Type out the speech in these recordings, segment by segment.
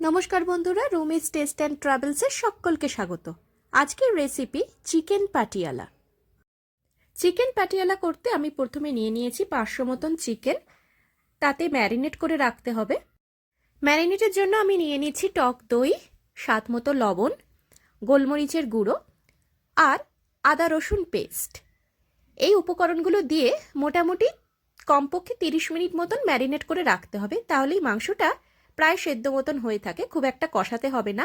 নমস্কার বন্ধুরা, Rumi's test and ট্রাভেলসের সকলকে স্বাগত। আজকের recipe chicken Patiala. Chicken Patiala করতে আমি প্রথমে নিয়ে নিয়েছি পাঁচশো মতন চিকেন। তাতে ম্যারিনেট করে রাখতে হবে। ম্যারিনেটের জন্য আমি নিয়ে নিয়েছি টক দই, স্বাদ মতো লবণ, গোলমরিচের গুঁড়ো আর আদা রসুন পেস্ট। এই উপকরণগুলো দিয়ে মোটামুটি কমপক্ষে তিরিশ মিনিট মতন ম্যারিনেট করে রাখতে হবে। তাহলেই মাংসটা প্রায় সেদ্ধ মতন হয়ে থাকে, খুব একটা কষাতে হবে না।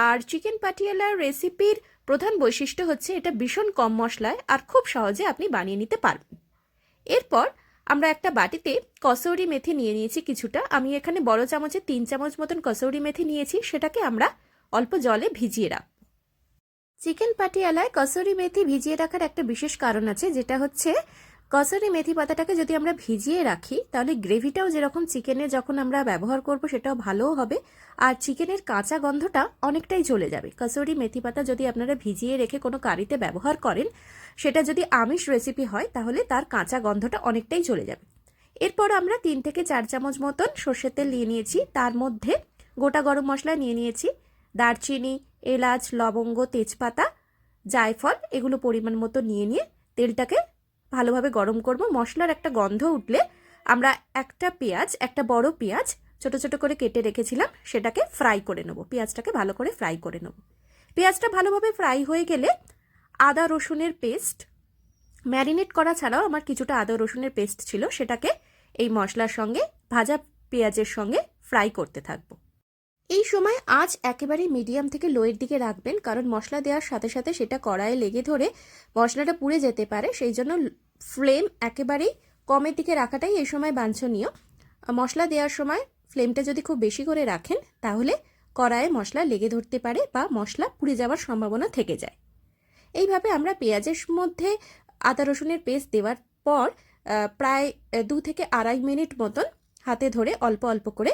আর চিকেন পাটিয়ালার রেসিপির প্রধান বৈশিষ্ট্য হচ্ছে এটা ভীষণ কম মশলায় আর খুব সহজে আপনি বানিয়ে নিতে পারবেন। এরপর আমরা একটা বাটিতে কসৌরি মেথি নিয়ে নিয়েছি কিছুটা। আমি এখানে বড় চামচে তিন চামচ মতন কসৌরি মেথি নিয়েছি, সেটাকে আমরা অল্প জলে ভিজিয়ে রাখব। চিকেন পাটিয়ালায় কসুরি মেথি ভিজিয়ে রাখার একটা বিশেষ কারণ আছে, যেটা হচ্ছে কসুরি মেথি পাতাটাকে যদি আমরা ভিজিয়ে রাখি, তাহলে গ্রেভিটাও যেরকম চিকেনে যখন আমরা ব্যবহার করব সেটাও ভালোও হবে। আর চিকেনের কাঁচা গন্ধটা অনেকটাই চলে যাবে। কসুরি মেথি পাতা যদি আপনারা ভিজিয়ে রেখে কোনো কারিতে ব্যবহার করেন, সেটা যদি আমিষ রেসিপি হয়, তাহলে তার কাঁচা গন্ধটা অনেকটাই চলে যাবে। এরপর আমরা তিন থেকে চার চামচ মতন সর্ষের তেল নিয়ে নিয়েছি। তার মধ্যে গোটা গরম মশলা নিয়ে নিয়েছি। দারচিনি, এলাচ, লবঙ্গ, তেজপাতা, জায়ফল, এগুলো পরিমাণ মতো নিয়ে নিয়ে তেলটাকে ভালোভাবে গরম করব। মশলার একটা গন্ধ উঠলে আমরা একটা পেঁয়াজ, একটা বড় পেঁয়াজ ছোট ছোট করে কেটে রেখেছিলাম, সেটাকে ফ্রাই করে নেব। পেঁয়াজটাকে ভালো করে ফ্রাই করে নেব। পেঁয়াজটা ভালোভাবে ফ্রাই হয়ে গেলে আদা রসুনের পেস্ট ম্যারিনেট করা ছাড়াও আমার কিছুটা আদা রসুনের পেস্ট ছিল, সেটাকে এই মশলার সঙ্গে, ভাজা পেঁয়াজের সঙ্গে ফ্রাই করতে থাকব। এই সময় আঁচ একেবারে মিডিয়াম থেকে লোয়ের দিকে রাখবেন, কারণ মশলা দেওয়ার সাথে সাথে সেটা কড়াইয়ে লেগে ধরে মশলাটা পুড়ে যেতে পারে। সেই জন্য ফ্লেম একেবারেই কমের দিকে রাখাটাই এই সময় বাঞ্ছনীয়। মশলা দেওয়ার সময় ফ্লেমটা যদি খুব বেশি করে রাখেন, তাহলে কড়াইয়ে মশলা লেগে ধরতে পারে বা মশলা পুড়ে যাওয়ার সম্ভাবনা থেকে যায়। এইভাবে আমরা পেঁয়াজের মধ্যে আদা রসুনের পেস্ট দেওয়ার পর প্রায় দু থেকে আড়াই মিনিট মতন হাতে ধরে অল্প অল্প করে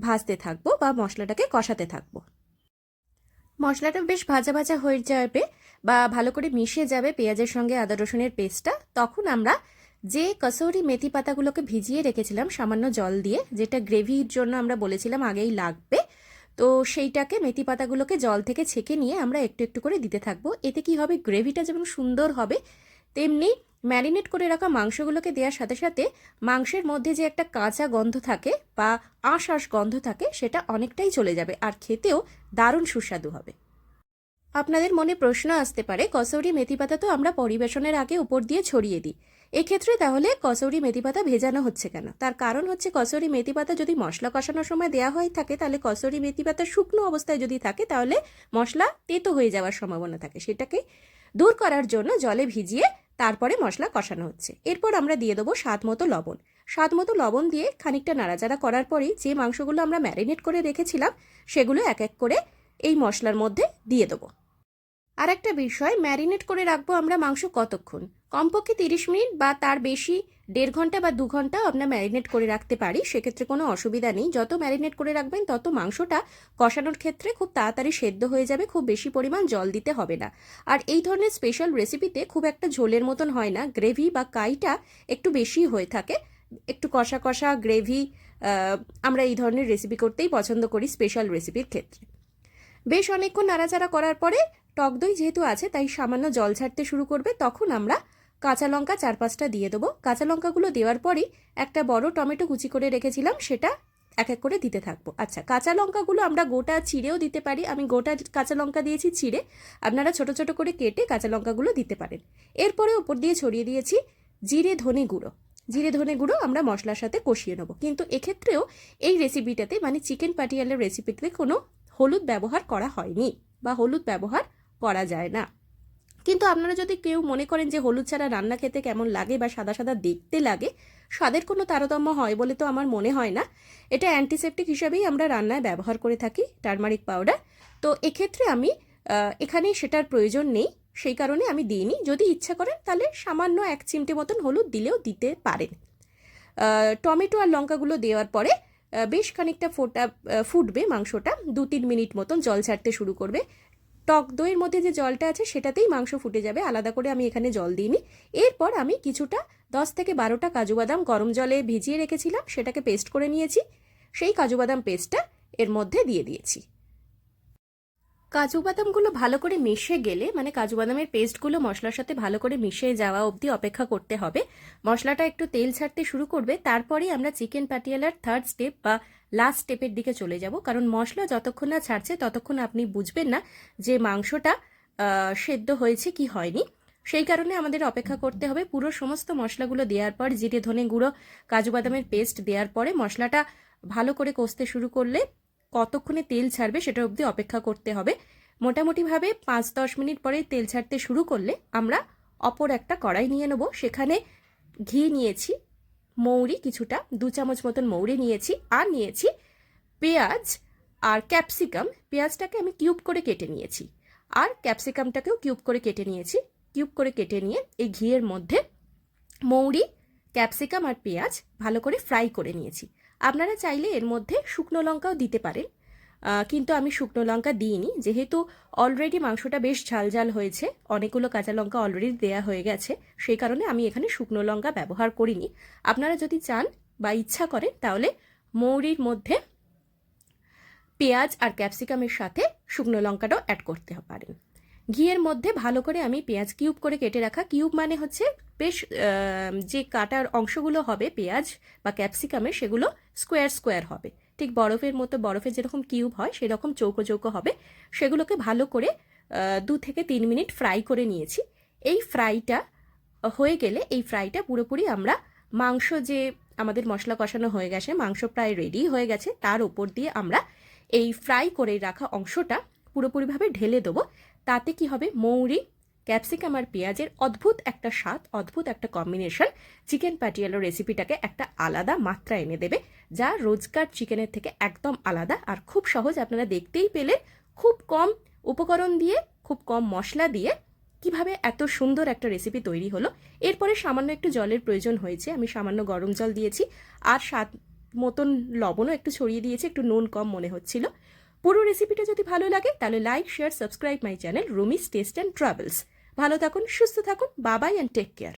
ভাজতে থাকব বা মশলাটাকে কষাতে থাকব। মশলাটা বেশ ভাজা ভাজা হয়ে যাবে বা ভালো করে মিশে যাবে পেঁয়াজের সঙ্গে আদা রসুনের পেস্টটা, তখন আমরা যে কসৌরি মেথি পাতাগুলোকে ভিজিয়ে রেখেছিলাম সামান্য জল দিয়ে, যেটা গ্রেভির জন্য আমরা বলেছিলাম আগেই লাগবে, তো সেইটাকে মেথি পাতাগুলোকে জল থেকে ছেঁকে নিয়ে আমরা একটু একটু করে দিতে থাকব। এতে কি হবে? গ্রেভিটা যেমন সুন্দর হবে, তেমনি ম্যারিনেট করে রাখা মাংসগুলোকে দেওয়ার সাথে সাথে মাংসের মধ্যে যে একটা কাঁচা গন্ধ থাকে বা আঁশ আঁশ গন্ধ থাকে, সেটা অনেকটাই চলে যাবে আর খেতেও দারুণ সুস্বাদু হবে। আপনাদের মনে প্রশ্ন আসতে পারে কসৌরি মেথি পাতা তো আমরা পরিবেশনের আগে উপর দিয়ে ছড়িয়ে দিই। এক্ষেত্রে তাহলে কসৌরি মেথি পাতা ভেজানো হচ্ছে কেন? তার কারণ হচ্ছে কসৌরি মেথি পাতা যদি মশলা কষানোর সময় দেওয়া হয়ে থাকে, তাহলে কসৌরি মেথি পাতা শুকনো অবস্থায় যদি থাকে, তাহলে মশলা তেতো হয়ে যাওয়ার সম্ভাবনা থাকে। সেটাকে দূর করার জন্য জলে ভিজিয়ে তারপরে মশলা কষানো হচ্ছে। এরপর আমরা দিয়ে দেবো স্বাদ মতো লবণ। স্বাদ মতো লবণ দিয়ে খানিকটা নাড়াচাড়া করার পরেই যে মাংসগুলো আমরা ম্যারিনেট করে রেখেছিলাম, সেগুলো এক এক করে এই মশলার মধ্যে দিয়ে দেবো। আর একটা বিষয়, ম্যারিনেট করে রাখব আমরা মাংস কতক্ষণ? কমপক্ষে তিরিশ মিনিট বা তার বেশি দেড় ঘণ্টা বা দু ঘণ্টা আমরা ম্যারিনেট করে রাখতে পারি, সেক্ষেত্রে কোনো অসুবিধা নেই। যত ম্যারিনেট করে রাখবেন, তত মাংসটা কষানোর ক্ষেত্রে খুব তাড়াতাড়ি সেদ্ধ হয়ে যাবে, খুব বেশি পরিমাণ জল দিতে হবে না। আর এই ধরনের স্পেশাল রেসিপিতে খুব একটা ঝোলের মতন হয় না। গ্রেভি বা কাইটা একটু বেশি হয়ে থাকে। একটু কষা কষা গ্রেভি আমরা এই ধরনের রেসিপি করতেই পছন্দ করি স্পেশাল রেসিপির ক্ষেত্রে। বেশ অনেকক্ষণ নাড়াচাড়া করার পরে টক দই যেহেতু আছে, তাই সামান্য জল ছাড়তে শুরু করবে, তখন আমরা কাঁচা লঙ্কা চার পাঁচটা দিয়ে দেবো। কাঁচা লঙ্কাগুলো দেওয়ার পরেই একটা বড় টমেটো কুচি করে রেখেছিলাম, সেটা এক এক করে দিতে থাকব। আচ্ছা কাঁচা লঙ্কাগুলো আমরা গোটা চিড়েও দিতে পারি। আমি গোটা কাঁচা লঙ্কা দিয়েছি চিড়ে, আপনারা ছোট ছোট করে কেটে কাঁচা লঙ্কাগুলো দিতে পারেন। এরপরে ওপর দিয়ে ছড়িয়ে দিয়েছি জিরে ধনে গুঁড়ো। জিরে ধনে গুঁড়ো আমরা মশলার সাথে কষিয়ে নেব। কিন্তু এক্ষেত্রেও এই রেসিপিটাতে মানে চিকেন পাটিয়ালের রেসিপিতে কোনো হলুদ ব্যবহার করা হয়নি বা হলুদ ব্যবহার করা যায় না। কিন্তু আপনারা যদি কেউ মনে করেন যে হলুদ ছাড়া রান্না খেতে কেমন লাগে বা সাদা সাদা দেখতে লাগে, স্বাদের কোনো তারতম্য হয় বলে তো আমার মনে হয় না। এটা অ্যান্টিসেপটিক হিসাবেই আমরা রান্নায় ব্যবহার করে থাকি, টার্মারিক পাউডার তো এক্ষেত্রে আমি এখানে সেটার প্রয়োজন নেই, সেই কারণে আমি দিইনি। যদি ইচ্ছা করেন তাহলে সামান্য এক চিমটে মতন হলুদ দিলেও দিতে পারেন। টমেটো আর লঙ্কাগুলো দেওয়ার পরে বেশ খানিকটা ফোটা ফুটবে মাংসটা দু তিন মিনিট মতন জল ছাড়তে শুরু করবে। টক দইয়ের মধ্যে যে জলটা আছে সেটাতেই মাংস ফুটে যাবে, আলাদা করে আমি এখানে জল দিইনি। এরপর আমি কিছুটা দশ থেকে বারোটা কাজু বাদাম গরম জলে ভিজিয়ে রেখেছিলাম, সেটাকে পেস্ট করে নিয়েছি। সেই কাজু বাদাম পেস্টটা এর মধ্যে দিয়ে দিয়েছি। কাজু বাদামগুলো ভালো করে মিশে গেলে মানে কাজু বাদামের পেস্টগুলো মশলার সাথে ভালো করে মিশে যাওয়া অবধি অপেক্ষা করতে হবে। মশলাটা একটু তেল ছাড়তে শুরু করবে, তারপরেই আমরা চিকেন পাটিয়ালার থার্ড স্টেপ বা লাস্ট স্টেপের দিকে চলে যাব। কারণ মশলা যতক্ষণ না ছাড়ছে, ততক্ষণ আপনি বুঝবেন না যে মাংসটা সেদ্ধ হয়েছে কি হয়নি। সেই কারণে আমাদের অপেক্ষা করতে হবে পুরো সমস্ত মশলাগুলো দেওয়ার পর, জিরে, ধনে গুঁড়ো, কাজু বাদামের পেস্ট দেওয়ার পরে মশলাটা ভালো করে কষতে শুরু করলে কতক্ষণে তেল ছাড়বে সেটা অবধি অপেক্ষা করতে হবে। মোটামুটিভাবে পাঁচ দশ মিনিট পরে তেল ছাড়তে শুরু করলে আমরা অপর একটা কড়াই নিয়ে নেব। সেখানে ঘি নিয়েছি মৌরি কিছুটা, দু চামচ মতন মৌরি নিয়েছি আর নিয়েছি পেঁয়াজ আর ক্যাপসিকাম। পেঁয়াজটাকে আমি কিউব করে কেটে নিয়েছি। আর ক্যাপসিকামটাকেও কিউব করে কেটে নিয়েছি। কিউব করে কেটে নিয়ে এই ঘিয়ের মধ্যে মৌরি, ক্যাপসিকাম আর পেঁয়াজ ভালো করে ফ্রাই করে নিয়েছি। আপনারা চাইলে এর মধ্যে শুকনো লঙ্কাও দিতে পারেন। কিন্তু আমি শুকনো লঙ্কা দিইনি। যেহেতু অলরেডি মাংসটা বেশ ঝাল ঝাল হয়েছে, অনেকগুলো কাঁচা লঙ্কা অলরেডি দেয়া হয়ে গেছে, সেই কারণে আমি এখানে শুকনো লঙ্কা ব্যবহার করিনি। আপনারা যদি চান বা ইচ্ছা করেন তাহলে মৌরির মধ্যে পেঁয়াজ আর ক্যাপসিকামের সাথে শুকনো লঙ্কাটাও অ্যাড করতে পারেন। ঘিয়ের মধ্যে ভালো করে আমি পেঁয়াজ কিউব করে কেটে রাখা। কিউব মানে হচ্ছে বেশ যে কাটার অংশগুলো হবে, পেঁয়াজ বা ক্যাপসিকামের, সেগুলো স্কোয়ার স্কোয়ার হবে। ঠিক বরফের মতো, বরফের যেরকম কিউব হয়, সেরকম চৌকো চৌকো হবে। সেগুলোকে ভালো করে দু থেকে তিন মিনিট ফ্রাই করে নিয়েছি। এই ফ্রাইটা হয়ে গেলে, এই ফ্রাইটা পুরোপুরি আমরা মাংস যে আমাদের মশলা কষানো হয়ে গেছে, মাংস প্রায় রেডি হয়ে গেছে, তার উপর দিয়ে আমরা এই ফ্রাই করে রাখা অংশটা পুরোপুরিভাবে ঢেলে দেবো। তাতে কি হবে? মৌরি ক্যাপসিকাম আর পেঁয়াজের অদ্ভুত একটা স্বাদ, অদ্ভুত একটা কম্বিনেশন চিকেন প্যাটিয়ালো রেসিপিটাকে একটা আলাদা মাত্রা এনে দেবে, যা রোজকার চিকেনের থেকে একদম আলাদা। আর খুব সহজ আপনারা দেখতেই পেলে খুব কম উপকরণ দিয়ে, খুব কম মশলা দিয়ে কীভাবে এত সুন্দর একটা রেসিপি তৈরি হলো। এরপরে সামান্য একটু জলের প্রয়োজন হয়েছে, আমি সামান্য গরম জল দিয়েছি, আর স্বাদ মতন লবণও একটু ছড়িয়ে দিয়েছি, একটু নুন কম মনে হচ্ছিল। পুরো রেসিপিটা যদি ভালো লাগে, তাহলে like share subscribe my channel Rumi's taste and travels ভালো থাকুন সুস্থ থাকুন বাবাই অ্যান্ড টেক কেয়ার